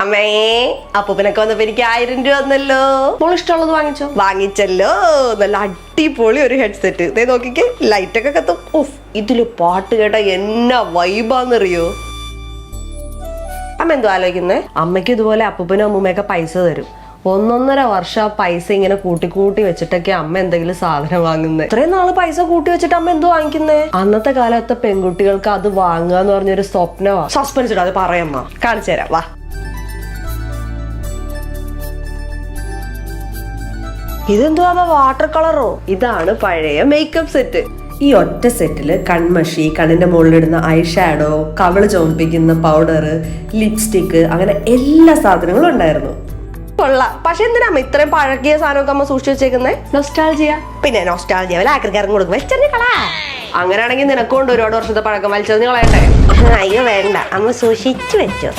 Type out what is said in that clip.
അമ്മേ അപ്പൂപ്പനൊക്കെ വന്നപ്പോ എനിക്ക് ആയിരം രൂപ വന്നല്ലോ മോൾ ഇഷ്ടമുള്ളത് വാങ്ങിച്ചോ? വാങ്ങിച്ചല്ലോ. നല്ല അടിപൊളി ഒരു ഹെഡ്സെറ്റ്. ഇതേ നോക്കിക്കേ ലൈറ്റ് ഒക്കെ കത്തും. ഉഫ് ഇതിൽ പാട്ട് കേട്ട എന്നാ വൈബാന്നറിയോ? അമ്മ എന്തോ ആലോചിക്കുന്നേ? അമ്മയ്ക്ക് ഇതുപോലെ അപ്പൂപ്പനും അമ്മൂമ്മയൊക്കെ പൈസ തരും. ഒന്നൊന്നര വർഷം ആ പൈസ ഇങ്ങനെ കൂട്ടി കൂട്ടി വെച്ചിട്ടൊക്കെ അമ്മ എന്തെങ്കിലും സാധനം വാങ്ങുന്നത് ഇത്രയും നാൾ പൈസ കൂട്ടി വെച്ചിട്ട് അമ്മ എന്തോ വാങ്ങിക്കുന്നേ? അന്നത്തെ കാലത്തെ പെൺകുട്ടികൾക്ക് അത് വാങ്ങുക എന്ന് പറഞ്ഞൊരു സ്വപ്നമാണ് സസ്പെൻസ് ഇടാതെ പറയമ്മ. കാണിച്ചു തരാം വാ. ഇതെന്തുവാ വാട്ടർ കളറോ ഇതാണ് പഴയ മേക്കപ്പ് സെറ്റ് ഈ ഒറ്റ സെറ്റിൽ കൺമഷി കണ്ണിന്റെ മുകളിലിടുന്ന ഐ ഷാഡോ കവൾ ചോമിപ്പിക്കുന്ന പൗഡർ ലിപ്സ്റ്റിക്ക് അങ്ങനെ എല്ലാ സാധനങ്ങളും ഉണ്ടായിരുന്നു. കൊള്ളാം. പക്ഷെ എന്തിനാ ഇത്രയും പഴകിയ സാധനമൊക്കെ അമ്മ സൂക്ഷിച്ചു വെച്ചേക്കുന്നേ? നൊസ്റ്റാൾജിയ പിന്നെ നൊസ്റ്റാൾജിയ വല്ല ആക്രിക്കാരൻ കൊടുക്കും. വെച്ചെറിഞ്ഞ അങ്ങനെയാണെങ്കിൽ നിനക്കൊണ്ട് ഒരുപാട് വർഷത്തെ പഴക്കം വലിച്ചെറിഞ്ഞ് കളയട്ടെ അയ്യോ വേണ്ട. അമ്മ സൂക്ഷിച്ചു വെച്ചോ.